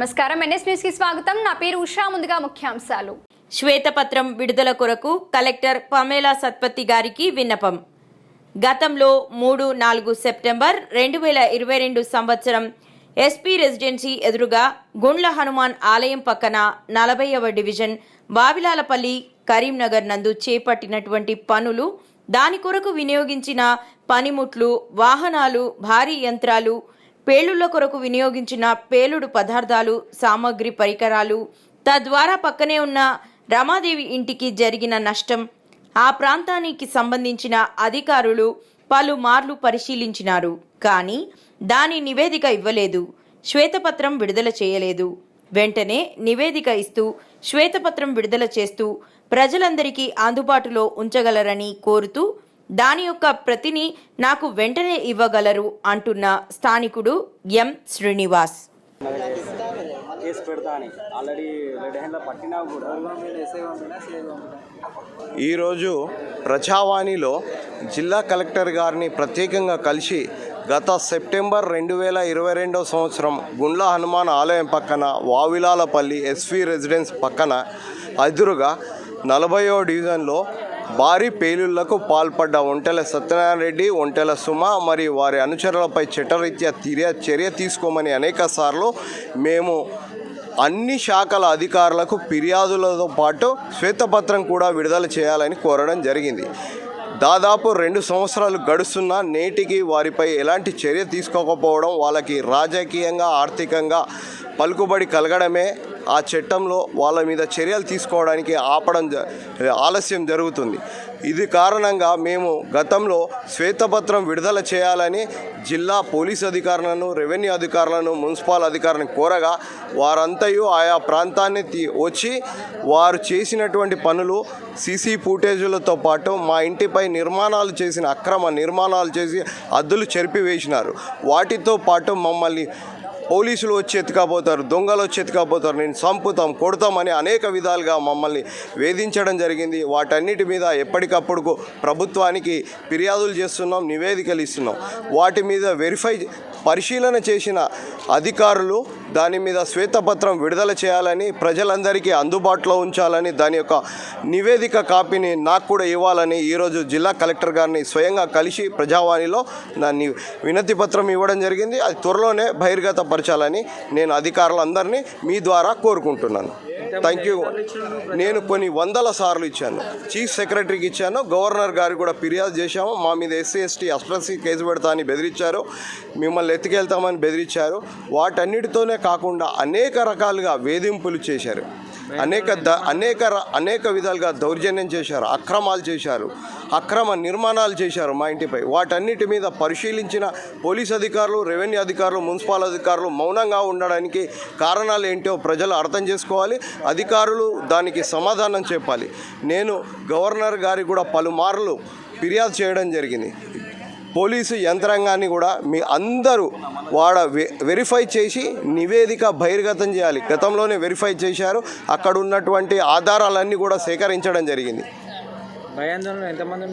నమస్కారం. ఎన్ఎస్ న్యూస్కి స్వాగతం. నా పేరు ఉషా. ముందుగా ముఖ్యాంశాలు. శ్వేతపత్రం విడుదల కొరకు కలెక్టర్ పమేలా సత్పతి గారికి విన్నపం. గతంలో మూడు నాలుగు సెప్టెంబర్ రెండు వేల ఇరవై రెండు సంవత్సరం ఎస్పీ రెసిడెన్సీ ఎదురుగా గుండ్ల హనుమాన్ ఆలయం పక్కన నలభైవ డివిజన్ బావిలాలపల్లి కరీంనగర్ నందు చేపట్టినటువంటి పనులు దాని కొరకు వినియోగించిన పనిముట్లు వాహనాలు భారీ యంత్రాలు పేలుళ్ళ కొరకు వినియోగించిన పేలుడు పదార్థాలు సామాగ్రి పరికరాలు తద్వారా పక్కనే ఉన్న రమాదేవి ఇంటికి జరిగిన నష్టం ఆ ప్రాంతానికి సంబంధించిన అధికారులు పలుమార్లు పరిశీలించినారు. కానీ దాని నివేదిక ఇవ్వలేదు. శ్వేతపత్రం విడుదల చేయలేదు. వెంటనే నివేదిక ఇస్తూ శ్వేతపత్రం విడుదల చేస్తూ ప్రజలందరికీ అందుబాటులో ఉంచగలరని కోరుతూ దాని యొక్క ప్రతిని నాకు వెంటనే ఇవ్వగలరు అంటున్న స్థానికుడు ఎం. శ్రీనివాస్. ఈరోజు ప్రజావాణిలో జిల్లా కలెక్టర్ గారిని ప్రత్యేకంగా కలిసి గత సెప్టెంబర్ రెండు వేల ఇరవై రెండవ సంవత్సరం గుండ్ల హనుమాన్ ఆలయం పక్కన వావిలాలపల్లి ఎస్వి రెసిడెన్స్ పక్కన ఎదురుగా నలభయో డివిజన్లో భారీ పేలుళ్ళకు పాల్పడ్డ ఒంటెల సత్యనారాయణ రెడ్డి ఒంటెల సుమ మరియు వారి అనుచరులపై చట్టరీత్యా చర్య చర్య తీసుకోమని అనేక సార్లు మేము అన్ని శాఖల అధికారులకు ఫిర్యాదులతో పాటు శ్వేతపత్రం కూడా విడుదల చేయాలని కోరడం జరిగింది. దాదాపు రెండు సంవత్సరాలు గడుస్తున్నా నేటికి వారిపై ఎలాంటి చర్య తీసుకోకపోవడం వాళ్ళకి రాజకీయంగా ఆర్థికంగా పలుకుబడి కలగడమే ఆ చట్టంలో వాళ్ళ మీద చర్యలు తీసుకోవడానికి ఆపడం జ- ఆలస్యం జరుగుతుంది. ఇది కారణంగా మేము గతంలో శ్వేతపత్రం విడుదల చేయాలని జిల్లా పోలీస్ అధికారులను రెవెన్యూ అధికారులను మున్సిపల్ అధికారులను కోరగా వారంతయు ఆయా ప్రాంతాన్ని తీ- వచ్చి వారు చేసినటువంటి పనులు సీసీ ఫుటేజీలతో పాటు మా ఇంటిపై నిర్మాణాలు చేసిన అక్రమ నిర్మాణాలు చేసి అద్దులు చెరిపివేసినారు. వాటితో పాటు మమ్మల్ని పోలీసులు వచ్చి ఎత్తుకపోతారు దొంగలు వచ్చి ఎత్తుకపోతారు నేను చంపుతాం కొడతామని అనేక విధాలుగా మమ్మల్ని వేధించడం జరిగింది. వాటన్నిటి మీద ఎప్పటికప్పుడు ప్రభుత్వానికి ఫిర్యాదులు చేస్తున్నాం నివేదికలు ఇస్తున్నాం. వాటి మీద వెరిఫై పరిశీలన చేసిన అధికారులు దాని మీద శ్వేతపత్రం విడుదల చేయాలని ప్రజలందరికీ అందుబాటులో ఉంచాలని దాని యొక్క నివేదిక కాపీని నాకు కూడా ఇవ్వాలని ఈరోజు జిల్లా కలెక్టర్ గారిని స్వయంగా కలిసి ప్రజావాణిలో దాన్ని వినతి పత్రం ఇవ్వడం జరిగింది. అది త్వరలోనే బహిర్గత పరచాలని నేను అధికారులందరినీ మీ ద్వారా కోరుకుంటున్నాను. థ్యాంక్ యూ నేను కొన్ని వందల సార్లు ఇచ్చాను. చీఫ్ సెక్రటరీకి ఇచ్చాను. గవర్నర్ గారికి కూడా ఫిర్యాదు చేశాము. మా మీద ఎస్సీ ఎస్టీ అస్ప్రసీ కేసు పెడతా అని బెదిరించారు. మిమ్మల్ని ఎత్తుకెళ్తామని బెదిరించారు. వాటన్నిటితోనే కాకుండా అనేక రకాలుగా వేధింపులు చేశారు. అనేక ద అనేక అనేక విధాలుగా దౌర్జన్యం చేశారు అక్రమాలు చేశారు అక్రమ నిర్మాణాలు చేశారు మా ఇంటిపై. వాటన్నిటి మీద పరిశీలించిన పోలీస్ అధికారులు రెవెన్యూ అధికారులు మున్సిపల్ అధికారులు మౌనంగా ఉండడానికి కారణాలు ఏంటో ప్రజలు అర్థం చేసుకోవాలి అధికారులు దానికి సమాధానం చెప్పాలి. నేను గవర్నర్ గారికి కూడా పలుమార్లు ఫిర్యాదు చేయడం జరిగింది. పోలీసు యంత్రాంగాన్ని కూడా మీ అందరూ వాడ వె- వెరిఫై చేసి నివేదిక బహిర్గతం చేయాలి. గతంలోనే వెరిఫై చేశారు. అక్కడ ఉన్నటువంటి ఆధారాలన్నీ కూడా సేకరించడం జరిగింది.